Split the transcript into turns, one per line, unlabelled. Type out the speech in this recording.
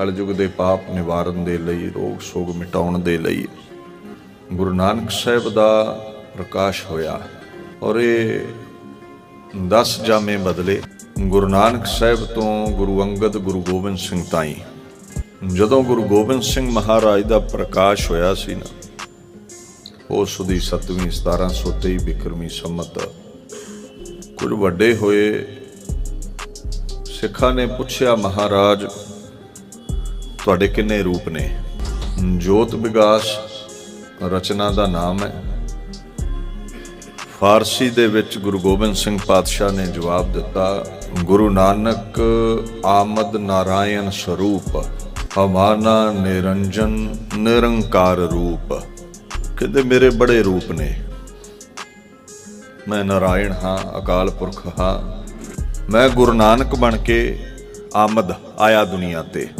ਕਲਯੁਗ ਦੇ ਪਾਪ ਨਿਵਾਰਨ ਦੇ ਲਈ, ਰੋਗ ਸੋਗ ਮਿਟਾਉਣ ਦੇ ਲਈ ਗੁਰੂ ਨਾਨਕ ਸਾਹਿਬ ਦਾ ਪ੍ਰਕਾਸ਼ ਹੋਇਆ। ਔਰ ਇਹ 10 ਜਾਮੇ ਬਦਲੇ ਗੁਰੂ ਨਾਨਕ ਸਾਹਿਬ ਤੋਂ ਗੁਰੂ ਅੰਗਦ, ਗੁਰੂ ਗੋਬਿੰਦ ਸਿੰਘ ਤਾਈਂ, ਜਦੋਂ ਗੁਰੂ ਗੋਬਿੰਦ ਸਿੰਘ ਮਹਾਰਾਜ ਦਾ ਪ੍ਰਕਾਸ਼ ਹੋਇਆ ਸੀ ਨਾ, ਉਸ ਦੀ 7ਵੀਂ 1723 ਬਿਕਰਮੀ ਸੰਮਤ ਕੁਝ ਵੱਡੇ ਹੋਏ ਸਿੱਖਾਂ ਨੇ ਪੁੱਛਿਆ, ਮਹਾਰਾਜ ਤੁਹਾਡੇ ਕਿੰਨੇ ਰੂਪ ਨੇ? ਜੋਤ ਵਿਗਾਸ ਰਚਨਾ ਦਾ ਨਾਮ ਹੈ। ਫਾਰਸੀ ਦੇ ਵਿੱਚ ਗੁਰੂ ਗੋਬਿੰਦ ਸਿੰਘ ਪਾਤਸ਼ਾਹ ਨੇ ਜਵਾਬ ਦਿੱਤਾ, ਗੁਰੂ ਨਾਨਕ ਆਮਦ ਨਾਰਾਇਣ ਸਰੂਪ ਹਮਾਨਾ ਨਿਰੰਜਨ ਨਿਰੰਕਾਰ ਰੂਪ। ਕਹਿੰਦੇ ਮੇਰੇ ਬੜੇ ਰੂਪ ਨੇ। ਮੈਂ ਨਾਰਾਇਣ ਹਾਂ, ਅਕਾਲ ਪੁਰਖ ਹਾਂ। ਮੈਂ ਗੁਰੂ ਨਾਨਕ ਬਣ ਕੇ ਆਮਦ ਆਇਆ ਦੁਨੀਆ ਤੇ।